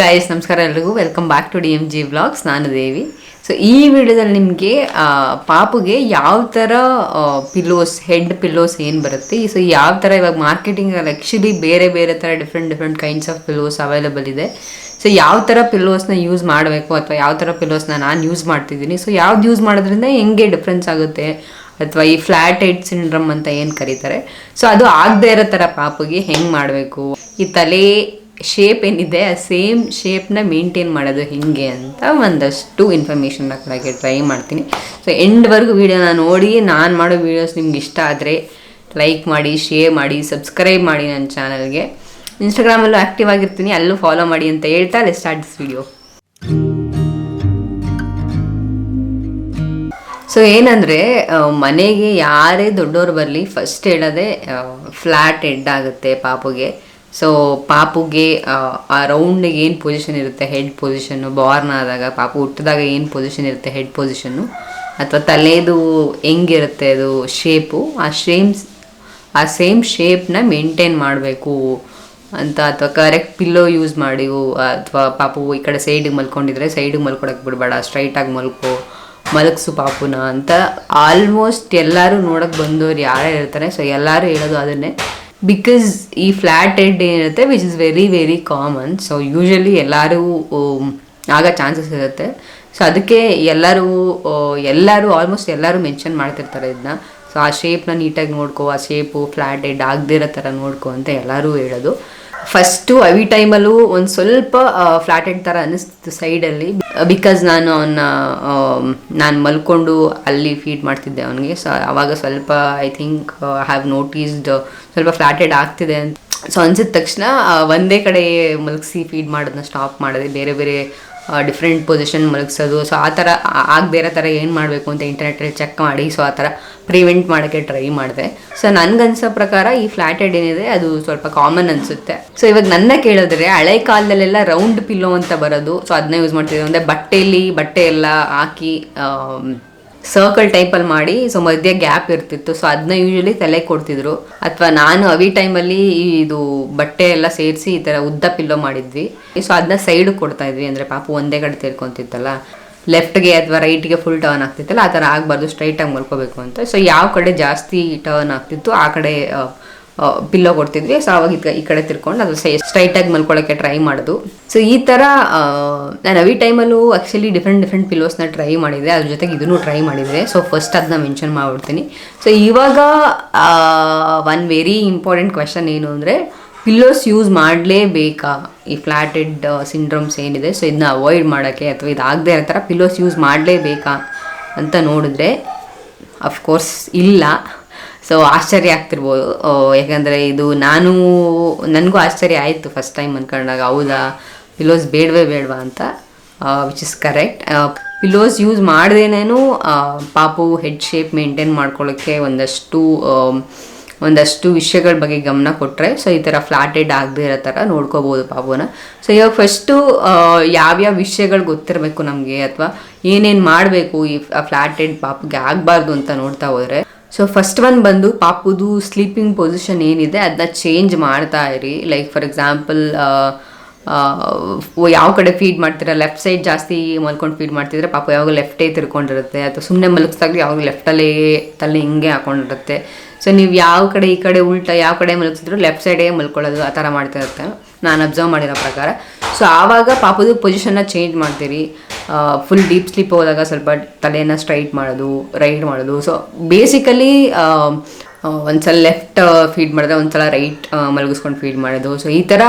ಗಾಯಸ್ ನಮಸ್ಕಾರ ಎಲ್ರಿಗೂ. Welcome back to D M G vlogs ನಾನು ದೇವಿ. ಸೊ ಈ ವಿಡಿಯೋದಲ್ಲಿ ನಿಮಗೆ ಪಾಪುಗೆ ಯಾವ ಥರ ಪಿಲ್ಲೋಸ್ ಹೆಡ್ ಪಿಲ್ಲೋಸ್ ಏನು ಬರುತ್ತೆ? ಸೊ ಯಾವ ಥರ ಇವಾಗ ಮಾರ್ಕೆಟಿಂಗಲ್ಲಿ ಆ್ಯಕ್ಚುಲಿ ಬೇರೆ ಬೇರೆ ಥರ different different kinds of pillows available ಇದೆ. ಸೊ ಯಾವ ಥರ ಪಿಲ್ಲೋಸ್ನ ಯೂಸ್ ಮಾಡಬೇಕು ಅಥವಾ ಯಾವ ಥರ ಪಿಲ್ಲೋಸ್ನ ನಾನು ಯೂಸ್ ಮಾಡ್ತಿದ್ದೀನಿ? ಸೊ ಯಾವ್ದು ಯೂಸ್ ಮಾಡೋದ್ರಿಂದ ಹೆಂಗೆ ಡಿಫ್ರೆನ್ಸ್ ಆಗುತ್ತೆ? ಅಥವಾ ಈ ಫ್ಲಾಟ್ ಹೆಡ್ ಸಿಂಡ್ರಮ್ ಅಂತ ಏನು ಕರೀತಾರೆ? ಸೊ ಅದು ಆಗದೆ ಇರೋ ಥರ ಪಾಪುಗೆ ಹೆಂಗೆ ಮಾಡಬೇಕು? ಈ ತಲೆ ಶೇಪ್ ಏನಿದೆ, ಆ ಸೇಮ್ ಶೇಪ್ನ ಮೇಂಟೈನ್ ಮಾಡೋದು ಹೇಗೆ ಅಂತ ಒಂದಷ್ಟು ಇನ್ಫಾರ್ಮೇಷನ್ನ ಕೊಡೋಕ್ಕೆ ಟ್ರೈ ಮಾಡ್ತೀನಿ. ಸೊ ಎಂಡ್ವರೆಗೂ ವೀಡಿಯೋನ ನೋಡಿ, ನಾನು ಮಾಡೋ ವೀಡಿಯೋಸ್ ನಿಮ್ಗೆ ಇಷ್ಟ ಆದರೆ ಲೈಕ್ ಮಾಡಿ ಶೇರ್ ಮಾಡಿ ಸಬ್ಸ್ಕ್ರೈಬ್ ಮಾಡಿ ನನ್ನ ಚಾನಲ್ಗೆ ಇನ್ಸ್ಟಾಗ್ರಾಮಲ್ಲೂ ಆ್ಯಕ್ಟಿವ್ ಆಗಿರ್ತೀನಿ, ಅಲ್ಲೂ ಫಾಲೋ ಮಾಡಿ ಅಂತ ಹೇಳ್ತಾ ಅಲ್ಲಿ ಸ್ಟಾರ್ಟ್ ದಿಸ್ ವಿಡಿಯೋ ಸೊ ಏನಂದರೆ ಮನೆಗೆ ಯಾರೇ ದೊಡ್ಡವರು ಬರಲಿ ಫಸ್ಟ್ ಹೇಳೋದೇ ಫ್ಲ್ಯಾಟ್ ಆಗುತ್ತೆ ಪಾಪುಗೆ. ಸೊ ಪಾಪುಗೆ ಆ, ರೌಂಡಿಗೆ ಏನು ಪೊಸಿಷನ್ ಇರುತ್ತೆ? ಹೆಡ್ ಪೊಸಿಷನ್ನು ಬಾರ್ನ್ ಆದಾಗ ಪಾಪು ಹುಟ್ಟಿದಾಗ ಏನು ಪೊಸಿಷನ್ ಇರುತ್ತೆ? ಹೆಡ್ ಪೊಸಿಷನ್ನು ಅಥವಾ ತಲೆದು ಹೆಂಗಿರುತ್ತೆ ಅದು? ಶೇಪು ಆ ಶೇಮ್ಸ್ ಆ ಸೇಮ್ ಶೇಪ್ನ ಮೇಂಟೈನ್ ಮಾಡಬೇಕು ಅಂತ ಅಥವಾ ಕರೆಕ್ಟ್ ಪಿಲ್ಲೋ ಯೂಸ್ ಮಾಡಿ ಅಥವಾ ಪಾಪು ಈ ಕಡೆ ಸೈಡಿಗೆ ಮಲ್ಕೊಂಡಿದ್ರೆ ಸೈಡಿಗೆ ಮಲ್ಕೊಡಕ್ಕೆ ಬಿಡಬೇಡ ಸ್ಟ್ರೈಟಾಗಿ ಮಲ್ಕೋ ಮಲಗಿಸು ಪಾಪುನ ಅಂತ ಆಲ್ಮೋಸ್ಟ್ ಎಲ್ಲರೂ ನೋಡಕ್ಕೆ ಬಂದವ್ರು ಯಾರೇ ಇರ್ತಾರೆ. ಸೊ ಎಲ್ಲರೂ ಹೇಳೋದು ಅದನ್ನೇ. ಬಿಕಾಸ್ ಈ ಫ್ಲ್ಯಾಟ್ ಹೆಡ್ ಏನಿರುತ್ತೆ which is very very common so usually ಎಲ್ಲರೂ ಆಗೋ ಚಾನ್ಸಸ್ ಇರುತ್ತೆ. ಸೊ ಅದಕ್ಕೆ ಎಲ್ಲರೂ ಎಲ್ಲರೂ ಆಲ್ಮೋಸ್ಟ್ ಎಲ್ಲರೂ ಮೆನ್ಷನ್ ಮಾಡ್ತಿರ್ತಾರೆ ಇದನ್ನ ಸೊ ಆ ಶೇಪ್ನ ನೀಟಾಗಿ ನೋಡ್ಕೋ, ಆ ಶೇಪು ಫ್ಲ್ಯಾಟ್ ಹೆಡ್ ಆಗದೇ ಇರೋ ಥರ ನೋಡ್ಕೋ ಅಂತ ಎಲ್ಲರೂ ಹೇಳೋದು. ಫಸ್ಟು ಅವಿ ಟೈಮಲ್ಲೂ ಒಂದು ಸ್ವಲ್ಪ ಫ್ಲಾಟೆಡ್ ಥರ ಅನ್ನಿಸ್ತಿತ್ತು ಸೈಡಲ್ಲಿ ಬಿಕಾಸ್ ನಾನು ಅವನ್ನ ನಾನು ಮಲ್ಕೊಂಡು ಅಲ್ಲಿ ಫೀಡ್ ಮಾಡ್ತಿದ್ದೆ ಅವನಿಗೆ. ಸೊ ಆವಾಗ ಸ್ವಲ್ಪ I think I have noticed ಸ್ವಲ್ಪ ಫ್ಲಾಟ್ ಹೆಡ್ ಆಗ್ತಿದೆ ಅಂತ. ಸೊ ಅನ್ಸಿದ ತಕ್ಷಣ ಒಂದೇ ಕಡೆ ಮಲಗಿಸಿ ಫೀಡ್ ಮಾಡೋದನ್ನ ಸ್ಟಾಪ್ ಮಾಡಿದೆ. ಬೇರೆ ಬೇರೆ ಡಿಫ್ರೆಂಟ್ ಪೊಸಿಷನ್ ಮಲಗಿಸೋದು. ಸೊ ಆ ಥರ ಆಗದೇ ಇರೋ ಥರ ಏನು ಮಾಡಬೇಕು ಅಂತ ಇಂಟರ್ನೆಟಲ್ಲಿ ಚೆಕ್ ಮಾಡಿ ಸೊ ಆ ಥರ ಪ್ರಿವೆಂಟ್ ಮಾಡೋಕ್ಕೆ ಟ್ರೈ ಮಾಡಿದೆ. ಸೊ ನನಗನ್ಸೋ ಪ್ರಕಾರ ಈ ಫ್ಲ್ಯಾಟ್ ಹೆಡ್ ಏನಿದೆ, ಅದು ಸ್ವಲ್ಪ ಕಾಮನ್ ಅನಿಸುತ್ತೆ. ಸೊ ಇವಾಗ ನನ್ನ ಕೇಳಿದ್ರೆ, ಹಳೆ ಕಾಲದಲ್ಲೆಲ್ಲ ರೌಂಡ್ ಪಿಲ್ಲೋ ಅಂತ ಬರೋದು. ಸೊ ಅದನ್ನ ಯೂಸ್ ಮಾಡ್ತಿದ್ದೆ. ಅಂದರೆ ಬಟ್ಟೆಯಲ್ಲಿ ಬಟ್ಟೆ ಎಲ್ಲ ಹಾಕಿ ಸರ್ಕಲ್ ಟೈಪಲ್ಲಿ ಮಾಡಿ ಸೊ ಮಧ್ಯೆ ಗ್ಯಾಪ್ ಇರ್ತಿತ್ತು. ಸೊ ಅದನ್ನ ಯೂಶಲಿ ತಲೆ ಕೊಡ್ತಿದ್ರು. ಅಥವಾ ನಾನು ಅವಿ ಟೈಮಲ್ಲಿ ಇದು ಬಟ್ಟೆ ಎಲ್ಲ ಸೇರಿಸಿ ಈ ಥರ ಉದ್ದ ಪಿಲ್ಲೋ ಮಾಡಿದ್ವಿ. ಸೊ ಅದನ್ನ ಸೈಡ್ ಕೊಡ್ತಾ ಇದ್ವಿ. ಅಂದರೆ ಪಾಪು ಒಂದೇ ಕಡೆ ತಿರ್ಕೊಂತಿತ್ತಲ್ಲ ಲೆಫ್ಟ್ಗೆ ಅಥವಾ ರೈಟ್ಗೆ ಫುಲ್ ಟರ್ನ್ ಆಗ್ತಿತ್ತಲ್ಲ, ಆ ಥರ ಆಗಬಾರ್ದು ಸ್ಟ್ರೈಟಾಗಿ ಮಲ್ಕೋಬೇಕು ಅಂತ. ಸೊ ಯಾವ ಕಡೆ ಜಾಸ್ತಿ ಟರ್ನ್ ಆಗ್ತಿತ್ತು, ಆ ಕಡೆ ಪಿಲ್ಲೋ ಕೊಡ್ತಿದ್ವಿ. ಸೊ ಅವಾಗ ಈ ಕಡೆ ತಿರ್ಕೊಂಡು ಅದು ಸ್ಟ್ರೈಟಾಗಿ ಮಲ್ಕೊಳ್ಳೋಕೆ ಟ್ರೈ ಮಾಡೋದು. ಸೊ ಈ ಥರ ನಾನು ಅವಿ ಟೈಮಲ್ಲೂ ಆ್ಯಕ್ಚುಲಿ ಡಿಫ್ರೆಂಟ್ ಡಿಫ್ರೆಂಟ್ ಪಿಲ್ಲೋಸ್ನ ಟ್ರೈ ಮಾಡಿದೆ. ಅದ್ರ ಜೊತೆಗೆ ಇದನ್ನು ಟ್ರೈ ಮಾಡಿದೆ. ಸೊ ಫಸ್ಟ್ ಅದನ್ನ ಮೆನ್ಷನ್ ಮಾಡ್ಬಿಡ್ತೀನಿ. ಸೊ ಇವಾಗ ಒನ್ ವೆರಿ ಇಂಪಾರ್ಟೆಂಟ್ ಕ್ವೆಶನ್ ಏನು ಅಂದರೆ ಪಿಲ್ಲೋಸ್ ಯೂಸ್ ಮಾಡಲೇಬೇಕಾ? ಈ ಫ್ಲ್ಯಾಟೆಡ್ ಸಿಂಡ್ರೋಮ್ಸ್ ಏನಿದೆ ಸೊ ಇದನ್ನ ಅವಾಯ್ಡ್ ಮಾಡೋಕ್ಕೆ ಅಥವಾ ಇದಾಗದೇ ಇರೋ ಥರ ಪಿಲ್ಲೋಸ್ ಯೂಸ್ ಮಾಡಲೇಬೇಕಾ ಅಂತ ನೋಡಿದ್ರೆ ಅಫ್ಕೋರ್ಸ್ ಇಲ್ಲ. ಸೊ ಆಶ್ಚರ್ಯ ಆಗ್ತಿರ್ಬೋದು. ಯಾಕಂದರೆ ಇದು ನಾನು, ನನಗೂ ಆಶ್ಚರ್ಯ ಆಯಿತು ಫಸ್ಟ್ ಟೈಮ್ ಅಂದ್ಕೊಂಡಾಗ ಹೌದಾ? ಪಿಲೋಸ್ ಬೇಡವೇ ಬೇಡವಾ ಅಂತ. Which is correct pillows use ಮಾಡ್ದೇನೇನು ಪಾಪು ಹೆಡ್ ಶೇಪ್ ಮೇಂಟೈನ್ ಮಾಡ್ಕೊಳ್ಳೋಕ್ಕೆ ಒಂದಷ್ಟು ಒಂದಷ್ಟು ವಿಷಯಗಳ ಬಗ್ಗೆ ಗಮನ ಕೊಟ್ಟರೆ ಸೊ ಈ ಥರ ಫ್ಲಾಟೆಡ್ ಆಗದೇ ಇರೋ ಥರ ನೋಡ್ಕೋಬೋದು ಪಾಪುನ. ಸೊ ಇವಾಗ ಫಸ್ಟು ಯಾವ್ಯಾವ ವಿಷಯಗಳು ಗೊತ್ತಿರಬೇಕು ನಮಗೆ, ಅಥವಾ ಏನೇನು ಮಾಡಬೇಕು ಈ ಫ್ಲಾಟೆಡ್ ಪಾಪುಗೆ ಆಗಬಾರ್ದು ಅಂತ ನೋಡ್ತಾ ಹೋದರೆ ಸೊ ಫಸ್ಟ್ ಒನ್ ಬಂದು ಪಾಪುದು ಸ್ಲೀಪಿಂಗ್ ಪೊಸಿಷನ್ ಏನಿದೆ ಅದನ್ನ ಚೇಂಜ್ ಮಾಡ್ತಾ ಇರಿ. ಲೈಕ್ ಫಾರ್ ಎಕ್ಸಾಂಪಲ್ ಯಾವ ಕಡೆ ಫೀಡ್ ಮಾಡ್ತೀರಾ? ಲೆಫ್ಟ್ ಸೈಡ್ ಜಾಸ್ತಿ ಮಲ್ಕೊಂಡು ಫೀಡ್ ಮಾಡ್ತಿದ್ರೆ ಪಾಪ ಯಾವಾಗ ಲೆಫ್ಟೇ ತಿರ್ಕೊಂಡಿರುತ್ತೆ. ಅಥವಾ ಸುಮ್ಮನೆ ಮಲಗಿಸ್ದಾಗಲೂ ಯಾವಾಗ ಲೆಫ್ಟಲ್ಲೇ ತಲೆ ಹಿಂಗೆ ಹಾಕೊಂಡಿರುತ್ತೆ. ಸೊ ನೀವು ಯಾವ ಕಡೆ ಈ ಕಡೆ ಉಲ್ಟಾ ಯಾವ ಕಡೆ ಮಲಗಿಸಿದ್ರು ಲೆಫ್ಟ್ ಸೈಡೇ ಮಲ್ಕೊಳ್ಳೋದು ಆ ಥರ ಮಾಡ್ತಾ ಇರುತ್ತೆ. ನಾನು ಅಬ್ಸರ್ವ್ ಮಾಡಿರೋ ಪ್ರಕಾರ. ಸೊ ಆವಾಗ ಪಾಪದ ಪೊಸಿಷನ್ನ ಚೇಂಜ್ ಮಾಡ್ತೀರಿ. ಫುಲ್ ಡೀಪ್ ಸ್ಲೀಪ್ ಹೋದಾಗ ಸ್ವಲ್ಪ ತಲೆಯನ್ನು ಸ್ಟ್ರೈಟ್ ಮಾಡೋದು ರೈಟ್ ಮಾಡೋದು. ಸೊ ಬೇಸಿಕಲಿ ಒಂದ್ಸಲ ಲೆಫ್ಟ್ ಫೀಡ್ ಮಾಡಿದ್ರೆ ಒಂದ್ಸಲ ರೈಟ್ ಮಲಗಿಸ್ಕೊಂಡು ಫೀಡ್ ಮಾಡೋದು. ಸೊ ಈ ಥರ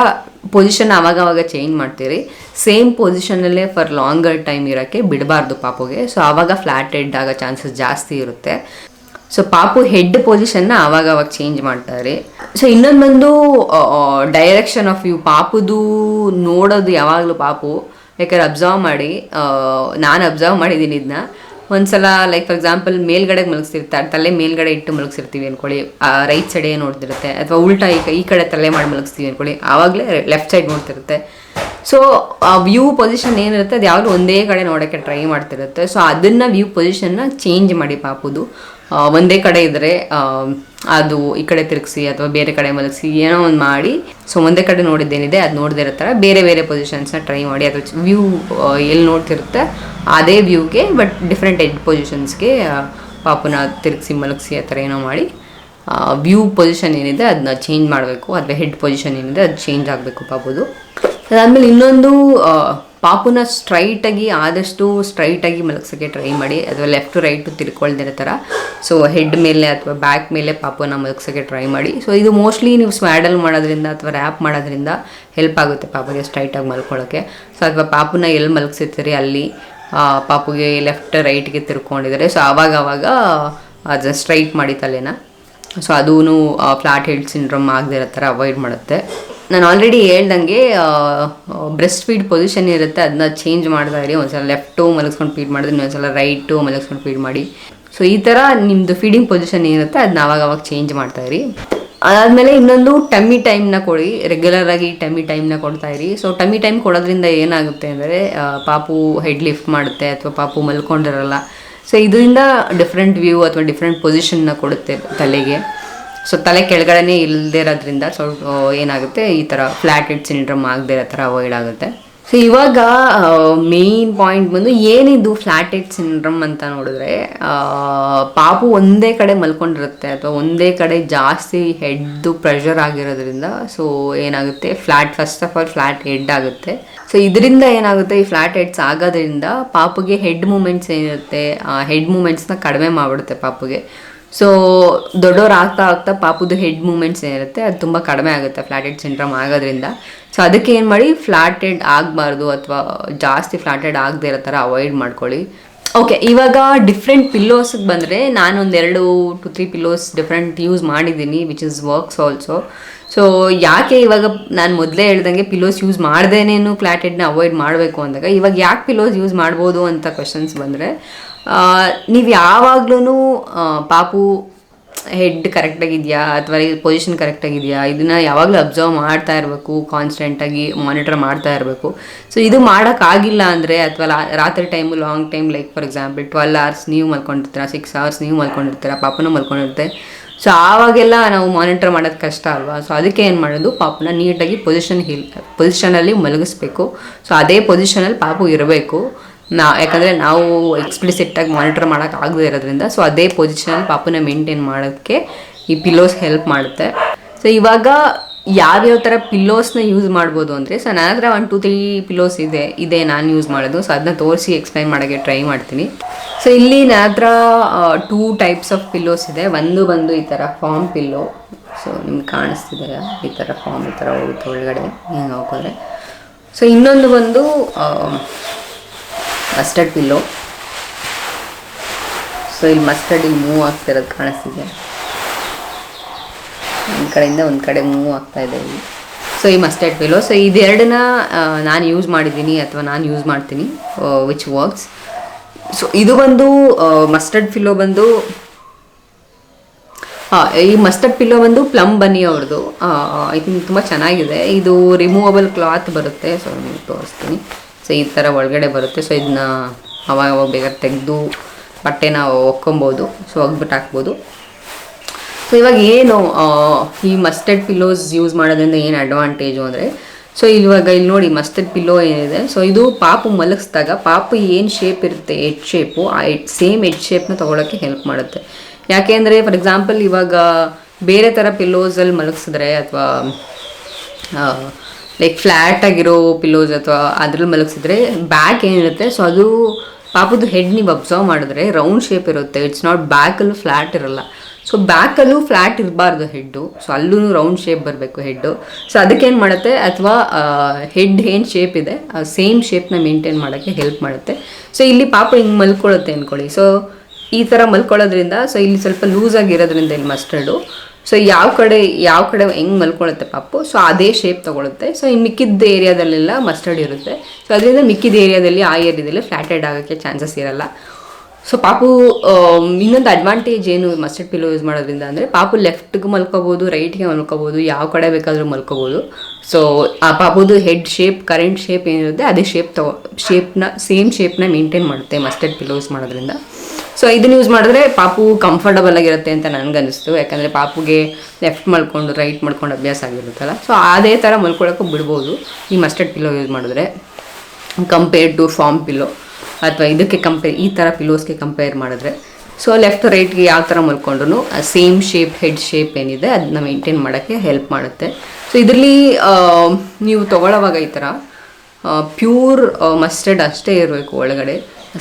ಪೊಸಿಷನ್ ಆವಾಗ ಅವಾಗ ಚೇಂಜ್ ಮಾಡ್ತೀರಿ. ಸೇಮ್ ಪೊಸಿಷನಲ್ಲೇ ಫಾರ್ ಲಾಂಗರ್ ಟೈಮ್ ಇರೋಕ್ಕೆ ಬಿಡಬಾರ್ದು ಪಾಪುಗೆ. ಸೊ ಆವಾಗ ಫ್ಲ್ಯಾಟ್ ಹೆಡ್ ಆಗೋ ಚಾನ್ಸಸ್ ಜಾಸ್ತಿ ಇರುತ್ತೆ. ಸೊ ಪಾಪು ಹೆಡ್ ಪೊಸಿಷನ್ನ ಆವಾಗ ಅವಾಗ ಚೇಂಜ್ ಮಾಡ್ತಾರೆ. ಸೊ ಇನ್ನೊಂದು ಬಂದು ಡೈರೆಕ್ಷನ್ ಆಫ್ ವ್ಯೂ ಪಾಪುದು ನೋಡೋದು ಯಾವಾಗಲೂ ಪಾಪು ಯಾಕಂದ್ರೆ ಅಬ್ಸರ್ವ್ ಮಾಡಿ ನಾನು ಅಬ್ಸರ್ವ್ ಮಾಡಿದ್ದೀನಿ ಇದನ್ನ ಒಂದ್ಸಲ ಲೈಕ್ ಫಾರ್ ಎಕ್ಸಾಂಪಲ್ ಮೇಲ್ಗಡೆಗೆ ಮಲಗಿಸಿರ್ತಾರೆ ತಲೆ ಮೇಲ್ಗಡೆ ಇಟ್ಟು ಮಲಗಿಸಿರ್ತೀವಿ ಅನ್ಕೊಳ್ಳಿ. ರೈಟ್ ಸೈಡೇ ನೋಡ್ತಿರುತ್ತೆ? ಅಥವಾ ಉಲ್ಟಾ ಈ ಕಡೆ ತಲೆ ಮಾಡಿ ಮಲಗಿಸ್ತೀವಿ ಅನ್ಕೊಳ್ಳಿ. ಆವಾಗಲೇ ಲೆಫ್ಟ್ ಸೈಡ್ ನೋಡ್ತಿರುತ್ತೆ. ಸೊ ವ್ಯೂ ಪೊಸಿಷನ್ ಏನಿರುತ್ತೆ, ಅದು ಯಾವಾಗಲೂ ಒಂದೇ ಕಡೆ ನೋಡೋಕ್ಕೆ ಟ್ರೈ ಮಾಡ್ತಿರುತ್ತೆ. ಸೊ ಅದನ್ನು ವ್ಯೂ ಪೊಸಿಷನ್ನ ಚೇಂಜ್ ಮಾಡಿ ಪಾಪುದು. ಒಂದೇ ಕಡೆ ಇದ್ದರೆ ಅದು ಈ ಕಡೆ ತಿರುಗಿಸಿ ಅಥವಾ ಬೇರೆ ಕಡೆ ಮಲಗಿಸಿ ಏನೋ ಒಂದು ಮಾಡಿ. ಸೊ ಒಂದೇ ಕಡೆ ನೋಡಿದ್ದೇನಿದೆ, ಅದು ನೋಡದೇ ಇರೋ ಥರ ಬೇರೆ ಬೇರೆ ಪೊಸಿಷನ್ಸ್ನ ಟ್ರೈ ಮಾಡಿ. ಅದು ವ್ಯೂ ಎಲ್ಲಿ ನೋಡ್ತಿರುತ್ತೆ, ಅದೇ ವ್ಯೂಗೆ ಬಟ್ ಡಿಫ್ರೆಂಟ್ ಎಡ್ ಪೊಸಿಷನ್ಸ್ಗೆ ಪಾಪುನ ತಿರುಗಿಸಿ ಮಲಗಿಸಿ ಆ ಥರ ಏನೋ ಮಾಡಿ. ವ್ಯೂ ಪೊಸಿಷನ್ ಏನಿದೆ ಅದನ್ನ ಚೇಂಜ್ ಮಾಡಬೇಕು. ಅಥವಾ ಹೆಡ್ ಪೊಸಿಷನ್ ಏನಿದೆ, ಅದು ಚೇಂಜ್ ಆಗಬೇಕು ಪಾಪುದು. ಅದಾದಮೇಲೆ ಇನ್ನೊಂದು ಪಾಪುನ ಸ್ಟ್ರೈಟಾಗಿ ಆದಷ್ಟು ಸ್ಟ್ರೈಟಾಗಿ ಮಲಗ್ಸೋಕ್ಕೆ ಟ್ರೈ ಮಾಡಿ. ಅಥವಾ ಲೆಫ್ಟ್ ರೈಟು ತಿರ್ಕೊಳ್ದಿರೋ ಥರ. ಸೊ ಹೆಡ್ ಮೇಲೆ ಅಥವಾ ಬ್ಯಾಕ್ ಮೇಲೆ ಪಾಪುನ ಮಲಗ್ಸೋಕ್ಕೆ ಟ್ರೈ ಮಾಡಿ. ಸೊ ಇದು ಮೋಸ್ಟ್ಲಿ ನೀವು ಸ್ವ್ಯಾಡಲ್ ಮಾಡೋದ್ರಿಂದ ಅಥವಾ ರ್ಯಾಪ್ ಮಾಡೋದ್ರಿಂದ ಹೆಲ್ಪ್ ಆಗುತ್ತೆ ಪಾಪುಗೆ ಸ್ಟ್ರೈಟಾಗಿ ಮಲ್ಕೊಳ್ಳೋಕ್ಕೆ ಸೊ ಅಥವಾ ಪಾಪುನ ಎಲ್ಲಿ ಮಲಗಿಸಿರ್ತೀರಿ ಅಲ್ಲಿ ಪಾಪುಗೆ ಲೆಫ್ಟ್ ರೈಟ್ಗೆ ತಿರ್ಕೊಂಡಿದ್ದಾರೆ. ಸೊ ಆವಾಗ ಆವಾಗ ಅದು ಸ್ಟ್ರೈಟ್ ಮಾಡಿ ತಲೆನ. ಸೊ ಅದೂ ಫ್ಲಾಟ್ ಹೆಡ್ ಸಿಂಡ್ರೋಮ್ ಆಗದಿರೋ ಥರ ಅವಾಯ್ಡ್ ಮಾಡುತ್ತೆ. ನಾನು ಆಲ್ರೆಡಿ ಹೇಳ್ದಂಗೆ ಬ್ರೆಸ್ಟ್ ಫೀಡ್ ಪೊಸಿಷನ್ ಇರುತ್ತೆ ಅದನ್ನ ಚೇಂಜ್ ಮಾಡ್ತಾ ಇರಿ, ಒಂದ್ಸಲ ಲೆಫ್ಟು ಮಲಗಿಸ್ಕೊಂಡು ಫೀಡ್ ಮಾಡಿದ್ರೆ ಇನ್ನೊಂದ್ಸಲ ರೈಟು ಮಲಗಿಸ್ಕೊಂಡು ಫೀಡ್ ಮಾಡಿ. ಸೊ ಈ ಥರ ನಿಮ್ಮದು ಫೀಡಿಂಗ್ ಪೊಸಿಷನ್ ಏನಿರುತ್ತೆ ಅದನ್ನ ಅವಾಗ ಅವಾಗ ಚೇಂಜ್ ಮಾಡ್ತಾ ಇರಿ. ಅದಾದಮೇಲೆ ಇನ್ನೊಂದು ಟಮ್ಮಿ ಟೈಮ್ನ ಕೊಡಿ ರೆಗ್ಯುಲರ್ ಆಗಿ ಟಮ್ಮಿ ಟೈಮ್ನ ಕೊಡ್ತಾ ಇರಿ. ಸೊ ಟಮ್ಮಿ ಟೈಮ್ ಕೊಡೋದ್ರಿಂದ ಏನಾಗುತ್ತೆ ಅಂದರೆ ಪಾಪು ಹೆಡ್ ಲಿಫ್ಟ್ ಮಾಡುತ್ತೆ, ಅಥವಾ ಪಾಪು ಮಲ್ಕೊಂಡಿರಲ್ಲ. ಸೊ ಇದರಿಂದ ಡಿಫ್ರೆಂಟ್ ವ್ಯೂ ಅಥವಾ ಡಿಫ್ರೆಂಟ್ ಪೊಸಿಷನ್ನ ಕೊಡುತ್ತೆ ತಲೆಗೆ. ಸೊ ತಲೆ ಕೆಳಗಡೆನೇ ಇಲ್ಲದೆ ಇರೋದ್ರಿಂದ ಸೊ ಏನಾಗುತ್ತೆ, ಈ ಥರ ಫ್ಲ್ಯಾಟೆಡ್ ಸಿಂಡ್ರಮ್ ಆಗದೇ ಇರೋ ಥರ ಅವಾಯ್ಡ್ ಆಗುತ್ತೆ. ಸೊ ಇವಾಗ ಮೇಯ್ನ್ ಪಾಯಿಂಟ್ ಬಂದು ಏನಿದು ಫ್ಲ್ಯಾಟ್ ಹೆಡ್ ಸಿಂಡ್ರಮ್ ಅಂತ ನೋಡಿದ್ರೆ ಪಾಪು ಒಂದೇ ಕಡೆ ಮಲ್ಕೊಂಡಿರುತ್ತೆ ಅಥವಾ ಒಂದೇ ಕಡೆ ಜಾಸ್ತಿ ಹೆಡ್ದು ಪ್ರೆಷರ್ ಆಗಿರೋದ್ರಿಂದ ಸೊ ಏನಾಗುತ್ತೆ flat first of all flat head ಆಗುತ್ತೆ. ಸೊ ಇದರಿಂದ ಏನಾಗುತ್ತೆ, ಈ ಫ್ಲ್ಯಾಟ್ ಹೆಡ್ಸ್ ಆಗೋದ್ರಿಂದ ಪಾಪುಗೆ ಹೆಡ್ ಮೂಮೆಂಟ್ಸ್ ಏನಿರುತ್ತೆ, ಆ ಹೆಡ್ ಮೂಮೆಂಟ್ಸ್ನ ಕಡಿಮೆ ಮಾಡಿಬಿಡುತ್ತೆ ಪಾಪುಗೆ. ಸೊ ದೊಡ್ಡವ್ರು ಆಗ್ತಾ ಆಗ್ತಾ ಪಾಪುದು ಹೆಡ್ ಮೂಮೆಂಟ್ಸ್ ಏನಿರುತ್ತೆ, ಅದು ತುಂಬ ಕಡಿಮೆ ಆಗುತ್ತೆ ಫ್ಲಾಟೆಡ್ ಸಿಂಡ್ರಮ್ ಆಗೋದ್ರಿಂದ. ಸೊ ಅದಕ್ಕೆ ಏನು ಮಾಡಿ ಫ್ಲಾಟೆಡ್ ಆಗಬಾರ್ದು ಅಥವಾ ಜಾಸ್ತಿ ಫ್ಲಾಟೆಡ್ ಆಗದೆ ಇರೋ ಥರ ಅವಾಯ್ಡ್ ಮಾಡ್ಕೊಳ್ಳಿ. ಓಕೆ ಇವಾಗ ಡಿಫ್ರೆಂಟ್ ಪಿಲ್ಲೋಸ್ಗೆ ಬಂದರೆ ನಾನು ಒಂದೆರಡು two three pillows different use ಮಾಡಿದ್ದೀನಿ which is works also so ಯಾಕೆ ಇವಾಗ ನಾನು ಮೊದಲೇ ಹೇಳ್ದಂಗೆ ಪಿಲ್ಲೋಸ್ ಯೂಸ್ ಮಾಡ್ದೇನೇನು ಫ್ಲಾಟೆಡ್ನ ಅವಾಯ್ಡ್ ಮಾಡಬೇಕು ಅಂದಾಗ, ಇವಾಗ ಯಾಕೆ ಪಿಲ್ಲೋಸ್ ಯೂಸ್ ಮಾಡ್ಬೋದು ಅಂತ ಕ್ವೆಶನ್ಸ್ ಬಂದರೆ ನೀವು ಯಾವಾಗ್ಲೂ ಪಾಪು ಹೆಡ್ ಕರೆಕ್ಟಾಗಿದೆಯಾ ಅಥವಾ ಪೊಸಿಷನ್ ಕರೆಕ್ಟಾಗಿದೆಯಾ ಇದನ್ನ ಯಾವಾಗಲೂ ಅಬ್ಸರ್ವ್ ಮಾಡ್ತಾ ಇರಬೇಕು ಕಾನ್ಸ್ಟೆಂಟಾಗಿ ಮಾನಿಟರ್ ಮಾಡ್ತಾ ಇರಬೇಕು. ಸೊ ಇದು ಮಾಡೋಕ್ಕಾಗಿಲ್ಲ ಅಂದರೆ, ಅಥವಾ ರಾತ್ರಿ time long time like for example twelve hours ನೀವು ಮಲ್ಕೊಂಡಿರ್ತೀರ ಸಿಕ್ಸ್ ಅವರ್ಸ್ ನೀವು ಮಲ್ಕೊಂಡಿರ್ತೀರ, ಪಾಪನೂ ಮಲ್ಕೊಂಡಿರುತ್ತೆ ಸೊ ಆವಾಗೆಲ್ಲ ನಾವು ಮಾನಿಟರ್ ಮಾಡೋದು ಕಷ್ಟ ಅಲ್ವಾ? ಸೊ ಅದಕ್ಕೆ ಏನು ಮಾಡೋದು? ಪಾಪನ ನೀಟಾಗಿ ಪೊಸಿಷನ್ ಹಿಲ್ ಪೊಸಿಷನಲ್ಲಿ ಮಲಗಿಸ್ಬೇಕು. ಸೊ ಅದೇ ಪೊಸಿಷನಲ್ಲಿ ಪಾಪು ಇರಬೇಕು. ನಾ ಯಾಕಂದರೆ ನಾವು ಎಕ್ಸ್ಪ್ಲಿಸಿಟ್ಟಾಗಿ ಮಾನಿಟರ್ ಮಾಡೋಕೆ ಆಗದೆ ಇರೋದ್ರಿಂದ ಸೊ ಅದೇ ಪೊಸಿಷನಲ್ಲಿ ಪಾಪುನ ಮೇಂಟೈನ್ ಮಾಡೋಕ್ಕೆ ಈ ಪಿಲ್ಲೋಸ್ ಹೆಲ್ಪ್ ಮಾಡುತ್ತೆ. ಸೊ ಇವಾಗ ಯಾವ್ಯಾವ ಥರ ಪಿಲ್ಲೋಸ್ನ ಯೂಸ್ ಮಾಡ್ಬೋದು ಅಂದರೆ ಸೊ ನನ್ನ ಹತ್ರ ಒನ್ ಟೂ ತ್ರೀ ಪಿಲ್ಲೋಸ್ ಇದೆ ಇದೆ ನಾನು ಯೂಸ್ ಮಾಡೋದು ಸೊ ಅದನ್ನ ತೋರಿಸಿ ಎಕ್ಸ್ಪ್ಲೈನ್ ಮಾಡೋಕ್ಕೆ ಟ್ರೈ ಮಾಡ್ತೀನಿ. ಸೊ ಇಲ್ಲಿ ನನ್ನ ಹತ್ರ ಟೂ ಟೈಪ್ಸ್ ಆಫ್ ಪಿಲ್ಲೋಸ್ ಇದೆ. ಒಂದು ಬಂದು ಈ ಥರ ಫಾರ್ಮ್ ಪಿಲ್ಲೋ ಸೊ ನಿಮ್ಗೆ ಕಾಣಿಸ್ತಿದೆ ಈ ಥರ ಫಾರ್ಮ್ ಈ ಥರ ಹೋಗುತ್ತೆ ಒಳಗಡೆ, ಹಿಂಗೆ ಹಾಕೋದ್ರೆ ಸೊ ಇನ್ನೊಂದು ಬಂದು ಮಸ್ಟರ್ಡ್ ಪಿಲ್ಲೋ ಸೊ ಇಲ್ಲಿ ಮಸ್ಟರ್ಡ್ ಇಲ್ಲಿ ಮೂವ್ ಆಗ್ತಿರೋದು ಕಾಣಿಸ್ತಿದೆ. ಒಂದು ಕಡೆಯಿಂದ ಒಂದು ಕಡೆ ಮೂವ್ ಆಗ್ತಾ ಇದೆ ಇಲ್ಲಿ. ಸೊ ಈ ಮಸ್ಟರ್ಡ್ ಪಿಲ್ಲೋ ಸೊ ಇದೆರಡನ್ನ ನಾನು ಯೂಸ್ ಮಾಡಿದ್ದೀನಿ ಅಥವಾ ನಾನು ಯೂಸ್ ಮಾಡ್ತೀನಿ ವಿಚ್ ವರ್ಕ್ಸ್ ಸೊ ಇದು ಬಂದು ಮಸ್ಟರ್ಡ್ ಪಿಲ್ಲೋ ಬಂದು ಹಾಂ ಈ ಮಸ್ಟರ್ಡ್ ಪಿಲ್ಲೋ ಬಂದು ಪ್ಲಮ್ ಬನ್ನಿ ಅವ್ರದ್ದು ಐ ಥಿಂಕ್ ತುಂಬ ಚೆನ್ನಾಗಿದೆ. ಇದು ರಿಮೂವಬಲ್ ಕ್ಲಾತ್ ಬರುತ್ತೆ. ಸೊ ನಿಮಗೆ ತೋರಿಸ್ತೀನಿ. ಸೊ ಈ ಥರ ಒಳಗಡೆ ಬರುತ್ತೆ. ಸೊ ಇದನ್ನ ಅವಾಗ ಅವಾಗ ಬೇಕಾದ್ರೆ ತೆಗೆದು ಬಟ್ಟೆನ ಒಕ್ಕೊಬೋದು. ಸೊ ಒಗ್ಬಿಟ್ಟು ಹಾಕ್ಬೋದು. ಸೊ ಇವಾಗ ಏನು ಈ ಮಸ್ಟರ್ಡ್ ಪಿಲ್ಲೋಸ್ ಯೂಸ್ ಮಾಡೋದ್ರಿಂದ ಏನು ಅಡ್ವಾಂಟೇಜು ಅಂದರೆ ಸೊ ಇವಾಗ ಇಲ್ಲಿ ನೋಡಿ ಮಸ್ಟರ್ಡ್ ಪಿಲ್ಲೋ ಏನಿದೆ. ಸೊ ಇದು ಪಾಪು ಮಲಗಿಸಿದಾಗ, ಪಾಪು ಏನು ಶೇಪ್ ಇರುತ್ತೆ ಎಡ್ ಶೇಪು ಆ ಎಡ್ ಸೇಮ್ ಎಡ್ ಶೇಪ್ನ ತೊಗೊಳಕ್ಕೆ ಹೆಲ್ಪ್ ಮಾಡುತ್ತೆ. ಯಾಕೆಂದರೆ ಫಾರ್ ಎಕ್ಸಾಂಪಲ್ ಇವಾಗ ಬೇರೆ ಥರ ಪಿಲ್ಲೋಸಲ್ಲಿ ಮಲಗಿಸಿದ್ರೆ ಅಥವಾ ಲೈಕ್ ಫ್ಲ್ಯಾಟ್ ಆಗಿರೋ ಪಿಲೋಸ್ ಅಥವಾ ಅದ್ರಲ್ಲಿ ಮಲಗಿಸಿದ್ರೆ ಬ್ಯಾಕ್ ಏನಿರುತ್ತೆ ಸೊ ಅದು ಪಾಪದ್ದು ಹೆಡ್ ನೀವು ಅಬ್ಸರ್ವ್ ಮಾಡಿದ್ರೆ ರೌಂಡ್ ಶೇಪ್ ಇರುತ್ತೆ. ಇಟ್ಸ್ ನಾಟ್ ಬ್ಯಾಕಲ್ಲೂ ಫ್ಲ್ಯಾಟ್ ಇರಲ್ಲ. ಸೊ ಬ್ಯಾಕಲ್ಲೂ ಫ್ಲ್ಯಾಟ್ ಇರಬಾರ್ದು ಹೆಡ್ಡು ಸೊ ಅಲ್ಲೂ ರೌಂಡ್ ಶೇಪ್ ಬರಬೇಕು ಹೆಡ್ಡು ಸೊ ಅದಕ್ಕೇನು ಮಾಡುತ್ತೆ? ಅಥವಾ ಹೆಡ್ ಏನು ಶೇಪ್ ಇದೆ, ಆ ಸೇಮ್ ಶೇಪ್ನ ಮೇಂಟೈನ್ ಮಾಡೋಕ್ಕೆ ಹೆಲ್ಪ್ ಮಾಡುತ್ತೆ. ಸೊ ಇಲ್ಲಿ ಪಾಪ ಹಿಂಗೆ ಮಲ್ಕೊಳ್ಳುತ್ತೆ ಅಂದ್ಕೊಳ್ಳಿ ಸೊ ಈ ಥರ ಮಲ್ಕೊಳ್ಳೋದ್ರಿಂದ ಸೊ ಇಲ್ಲಿ ಸ್ವಲ್ಪ ಲೂಸ್ ಆಗಿರೋದ್ರಿಂದ ಇಲ್ಲಿ ಮಸ್ಟರ್ಡು ಸೊ ಯಾವ ಕಡೆ ಯಾವ ಕಡೆ ಹೆಂಗೆ ಮಲ್ಕೊಳುತ್ತೆ ಪಾಪು ಸೊ ಅದೇ ಶೇಪ್ ತೊಗೊಳುತ್ತೆ. ಸೊ ಇನ್ನು ಮಿಕ್ಕಿದ್ದ ಏರಿಯಾದಲ್ಲೆಲ್ಲ ಮಸ್ಟರ್ಡ್ ಇರುತ್ತೆ. ಸೊ ಅದರಿಂದ ಮಿಕ್ಕಿದ ಏರಿಯಾದಲ್ಲಿ ಆ ಏರಿಯಾದಲ್ಲಿ ಫ್ಲ್ಯಾಟೆಡ್ ಆಗೋಕ್ಕೆ ಚಾನ್ಸಸ್ ಇರಲ್ಲ. ಸೊ ಪಾಪು ಇನ್ನೊಂದು ಅಡ್ವಾಂಟೇಜ್ ಏನು ಮಸ್ಟರ್ಡ್ ಪಿಲೋ ಯೂಸ್ ಮಾಡೋದ್ರಿಂದ ಅಂದರೆ, ಪಾಪು ಲೆಫ್ಟ್ಗೆ ಮಲ್ಕೋಬೋದು ರೈಟ್ಗೆ ಮಲ್ಕೋಬೋದು, ಯಾವ ಕಡೆ ಬೇಕಾದರೂ ಮಲ್ಕೋಬೋದು. ಸೊ ಆ ಪಾಪುದು ಹೆಡ್ ಶೇಪ್ ಕರೆಂಟ್ ಶೇಪ್ ಏನಿರುತ್ತೆ, ಅದೇ ಶೇಪ್ ತಗೋ ಶೇಪ್ನ ಸೇಮ್ ಶೇಪ್ನ ಮೇಂಟೈನ್ ಮಾಡುತ್ತೆ ಮಸ್ಟರ್ಡ್ ಪಿಲ್ಲೋ ಯೂಸ್ ಮಾಡೋದ್ರಿಂದ. ಸೊ ಇದನ್ನ ಯೂಸ್ ಮಾಡಿದ್ರೆ ಪಾಪು ಕಂಫರ್ಟಬಲ್ ಆಗಿರುತ್ತೆ ಅಂತ ನನಗನ್ನಿಸ್ತು. ಯಾಕಂದರೆ ಪಾಪುಗೆ ಲೆಫ್ಟ್ ಮಾಡ್ಕೊಂಡು ರೈಟ್ ಮಾಡ್ಕೊಂಡು ಅಭ್ಯಾಸ ಆಗಿರುತ್ತಲ್ಲ. ಸೊ ಅದೇ ಥರ ಮಲ್ಕೊಳ್ಳೋಕ್ಕೂ ಬಿಡ್ಬೋದು. ಈ ಮಸ್ಟರ್ಡ್ ಪಿಲ್ಲೋ ಯೂಸ್ ಮಾಡಿದ್ರೆ ಕಂಪೇರ್ ಟು ಫಾರ್ಮ್ ಪಿಲೋ ಅಥವಾ ಇದಕ್ಕೆ ಕಂಪೇರ್ ಈ ಥರ ಪಿಲೋಸ್ಗೆ ಕಂಪೇರ್ ಮಾಡಿದ್ರೆ. ಸೊ ಲೆಫ್ಟ್ ರೈಟ್ಗೆ ಯಾವ ಥರ ಮಲ್ಕೊಂಡ್ರು ಸೇಮ್ ಶೇಪ್ ಹೆಡ್ ಶೇಪ್ ಏನಿದೆ ಅದನ್ನ ಮೇಂಟೈನ್ ಮಾಡೋಕ್ಕೆ ಹೆಲ್ಪ್ ಮಾಡುತ್ತೆ. ಸೊ ಇದರಲ್ಲಿ ನೀವು ತೊಗೊಳ್ಳೋವಾಗ ಈ ಥರ ಪ್ಯೂರ್ ಮಸ್ಟರ್ಡ್ ಅಷ್ಟೇ ಇರಬೇಕು ಒಳಗಡೆ.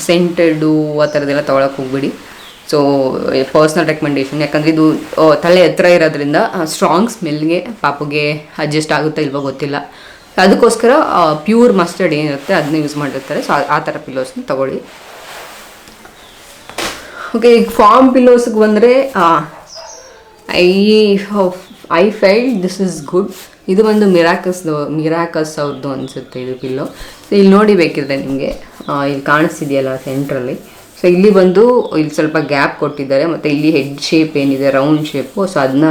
ಸೆಂಟೆಡು ಆ ಥರದ್ದೆಲ್ಲ ತೊಗೊಳಕ್ಕೆ ಹೋಗ್ಬಿಡಿ. ಸೊ ಪರ್ಸ್ನಲ್ ರೆಕಮೆಂಡೇಶನ್ ಯಾಕಂದರೆ ಇದು ತಲೆ ಎತ್ತರ ಇರೋದ್ರಿಂದ ಸ್ಟ್ರಾಂಗ್ ಸ್ಮೆಲ್ಗೆ ಪಾಪುಗೆ ಅಡ್ಜಸ್ಟ್ ಆಗುತ್ತಾ ಇಲ್ವೋ ಗೊತ್ತಿಲ್ಲ. ಅದಕ್ಕೋಸ್ಕರ ಪ್ಯೂರ್ ಮಸ್ಟರ್ಡ್ ಏನಿರುತ್ತೆ ಅದನ್ನ ಯೂಸ್ ಮಾಡಿರ್ತಾರೆ. ಸೊ ಆ ಥರ ಪಿಲ್ಲೋಸ್ನ ತಗೊಳ್ಳಿ. ಓಕೆ ಈಗ ಫಾರ್ಮ್ ಪಿಲ್ಲೋಸ್ಗೆ ಬಂದರೆ I I feel this is good ಇದು ಒಂದು ಮಿರಾಕಸ್ದು ಮಿರಾಕಸ್ ಅವ್ರದ್ದು ಅನಿಸುತ್ತೆ ಇದು ಪಿಲ್ಲೋ ಸೊ ಇಲ್ಲಿ ನೋಡಿ ಬೇಕಿದ್ರೆ ನಿಮಗೆ ಇಲ್ಲಿ ಕಾಣಿಸ್ತಿದೆಯಲ್ಲ ಸೆಂಟ್ರಲ್ಲಿ ಸೊ ಇಲ್ಲಿ ಬಂದು ಇಲ್ಲಿ ಸ್ವಲ್ಪ ಗ್ಯಾಪ್ ಕೊಟ್ಟಿದ್ದಾರೆ. ಮತ್ತು ಇಲ್ಲಿ ಹೆಡ್ ಶೇಪ್ ಏನಿದೆ ರೌಂಡ್ ಶೇಪು ಸೊ ಅದನ್ನ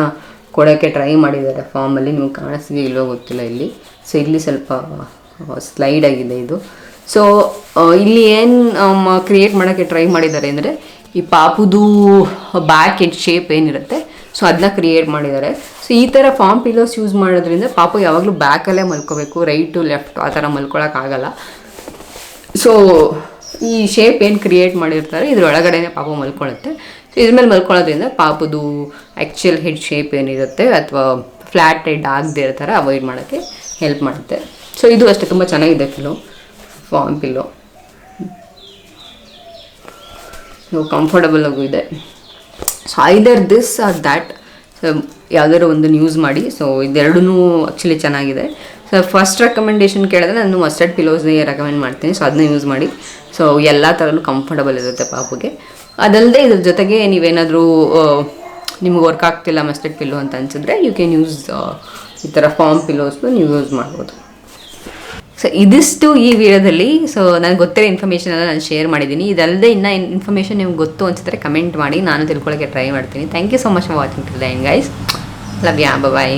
ಕೊಡೋಕ್ಕೆ ಟ್ರೈ ಮಾಡಿದ್ದಾರೆ ಫಾರ್ಮಲ್ಲಿ ನಿಮ್ಗೆ ಕಾಣಿಸ್ತಿದೆ ಇಲ್ಲೋ ಗೊತ್ತಿಲ್ಲ ಇಲ್ಲಿ. ಸೊ ಇಲ್ಲಿ ಸ್ವಲ್ಪ ಸ್ಲೈಡ್ ಆಗಿದೆ ಇದು. ಸೊ ಇಲ್ಲಿ ಏನು ಕ್ರಿಯೇಟ್ ಮಾಡೋಕ್ಕೆ ಟ್ರೈ ಮಾಡಿದ್ದಾರೆ ಅಂದರೆ, ಈ ಪಾಪುದು ಬ್ಯಾಕ್ ಹೆಡ್ ಶೇಪ್ ಏನಿರುತ್ತೆ ಸೊ ಅದನ್ನ ಕ್ರಿಯೇಟ್ ಮಾಡಿದ್ದಾರೆ. ಸೊ ಈ ಥರ ಫಾರ್ಮ್ ಪಿಲೋಸ್ ಯೂಸ್ ಮಾಡೋದ್ರಿಂದ ಪಾಪ ಯಾವಾಗಲೂ ಬ್ಯಾಕಲ್ಲೇ ಮಲ್ಕೋಬೇಕು ರೈಟು ಲೆಫ್ಟ್ ಆ ಥರ ಮಲ್ಕೊಳಕ್ಕಾಗಲ್ಲ ಸೊ ಈ ಶೇಪ್ ಏನು ಕ್ರಿಯೇಟ್ ಮಾಡಿರ್ತಾರೆ ಇದ್ರ ಒಳಗಡೆನೆ ಪಾಪ ಮಲ್ಕೊಳ್ಳುತ್ತೆ ಸೊ ಇದ್ರ ಮೇಲೆ ಮಲ್ಕೊಳ್ಳೋದ್ರಿಂದ ಪಾಪದು ಆ್ಯಕ್ಚುಯಲ್ ಹೆಡ್ ಶೇಪ್ ಏನಿರುತ್ತೆ ಅಥವಾ ಫ್ಲ್ಯಾಟ್ ಹೆಡ್ ಆಗದೆ ಇರೋ ಥರ ಅವಾಯ್ಡ್ ಮಾಡೋಕ್ಕೆ ಹೆಲ್ಪ್ ಮಾಡುತ್ತೆ. ಸೊ ಇದು ಅಷ್ಟೇ, ತುಂಬ ಚೆನ್ನಾಗಿದೆ ಫಿಲೋ ಫಾರ್ಮ್ ಪಿಲ್ಲೋ ಕಂಫರ್ಟಬಲ್ ಆಗೂ ಇದೆ. So either this or that so ಯಾವ್ದಾದ್ರು ಒಂದು ಯೂಸ್ ಮಾಡಿ. ಸೊ ಇದೆರಡೂ ಆ್ಯಕ್ಚುಲಿ ಚೆನ್ನಾಗಿದೆ. ಸೊ ಫಸ್ಟ್ ರೆಕಮೆಂಡೇಶನ್ ಕೇಳಿದ್ರೆ ನಾನು ಮಸ್ಟರ್ಡ್ ಪಿಲೋಸ್ನೇ ರೆಕಮೆಂಡ್ ಮಾಡ್ತೀನಿ. ಸೊ ಅದನ್ನ ಯೂಸ್ ಮಾಡಿ. ಸೊ ಎಲ್ಲ ಥರನೂ ಕಂಫರ್ಟಬಲ್ ಇರುತ್ತೆ ಪಾಪುಗೆ. ಅದಲ್ಲದೆ ಇದ್ರ ಜೊತೆಗೆ ನೀವೇನಾದರೂ ನಿಮ್ಗೆ ವರ್ಕ್ ಆಗ್ತಿಲ್ಲ ಮಸ್ಟರ್ಡ್ ಪಿಲ್ಲೋ ಅಂತ ಅನ್ಸಿದ್ರೆ ಯು ಕ್ಯಾನ್ ಯೂಸ್ ಈ ಥರ ಫಾರ್ಮ್ ಪಿಲ್ಲೋಸ್ನ ನೀವು ಯೂಸ್ ಮಾಡ್ಬೋದು. ಸೊ ಇದಿಷ್ಟು ಈ ವಿಡಿಯೋದಲ್ಲಿ. ಸೊ ನನಗೆ ಗೊತ್ತಿರೋ ಇನ್ಫಾರ್ಮೇಷನ್ ಎಲ್ಲ ನಾನು ಶೇರ್ ಮಾಡಿದ್ದೀನಿ. ಇದಲ್ಲದೆ ಇನ್ನೂ ಇನ್ಫಾರ್ಮೇಷನ್ ನಿಮ್ಗೆ ಗೊತ್ತು ಅನ್ಸಿದ್ರೆ ಕಮೆಂಟ್ ಮಾಡಿ. ನಾನು ತಿಳ್ಕೊಳ್ಳೋಕ್ಕೆ ಟ್ರೈ ಮಾಡ್ತೀನಿ. Thank you so much for watching to then guys love ya bye